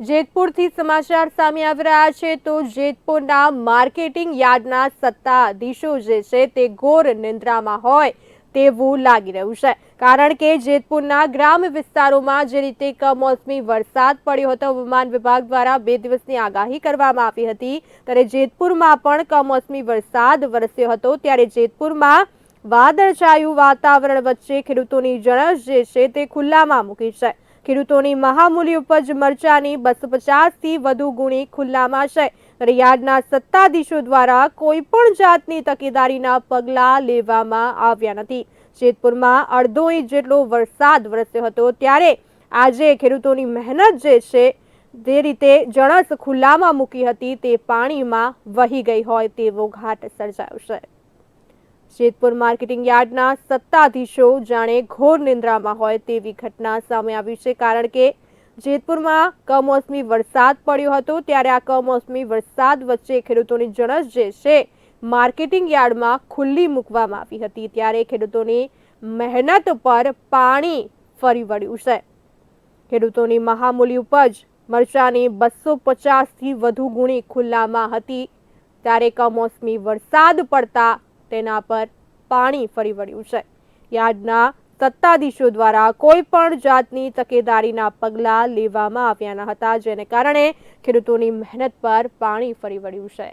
જેતપુરથી સમાચાર સામે આવી રહ્યા છે તો જેતપુરના માર્કેટિંગ યાર્ડના સત્તાધીશો જે છે તે ઘોર નિંદ્રામાં હોય તેવું લાગી રહ્યું છે. કારણ કે જેતપુરના ગ્રામ્ય વિસ્તારોમાં જે રીતે કમોસમી વરસાદ પડ્યો હતો હવામાન વિભાગ દ્વારા બે દિવસની આગાહી કરવામાં આવી હતી. ત્યારે જેતપુરમાં પણ કમોસમી વરસાદ વરસ્યો હતો. ત્યારે જેતપુરમાં વાદળછાયું વાતાવરણ વચ્ચે ખેડૂતોની જણસ જે છે તે ખુલ્લામાં મૂકી છે. ખેડૂતોની મહામૂલી ઉપજ મરચાની બસો પચાસથી વધુ ગુણી ખુલ્લામાં છે. રિયાડના સત્તાધીશો દ્વારા કોઈ પણ જાતની તકેદારીના પગલાં લેવામાં આવ્યા નથી. જેતપુરમાં અડધો ઇંચ જેટલો વરસાદ વરસ્યો હતો ત્યારે આજે ખેડૂતોની મહેનત જે છે, જે રીતે જણસ ખુલ્લામાં મૂકી હતી તે પાણીમાં વહી ગઈ હોય તેવો ઘાટ સર્જાયો છે. જેતપુર માર્કેટિંગ યાર્ડના સત્તાધીશો જાણે ઘોર નિંદ્રામાં હોય તેવી ઘટના સામે આવી છે કારણ કે જેતપુરમાં કમોસમી વરસાદ પડ્યો હતો ત્યારે આ કમોસમી વરસાદ વચ્ચે ખેડૂતોની જણસ જે છે, માર્કેટિંગ યાર્ડમાં ખુલ્લી મૂકવામાં આવી હતી ત્યારે ખેડૂતોની મહેનત પર પાણી ફરી વળ્યું છે. ખેડૂતોની મહામૂલી ઉપજ મરચાની બસો પચાસથી વધુ ગુણી ખુલ્લામાં હતી. ત્યારે કમોસમી વરસાદ પડતા તેના પર પાણી ફરી વળ્યું છે. યાર્ડના સત્તાધીશો દ્વારા કોઈ પણ જાતની તકેદારીના પગલાં લેવામાં આવ્યા ન હતા, જેને કારણે ખેડૂતોની મહેનત પર પાણી ફરી વળ્યું છે.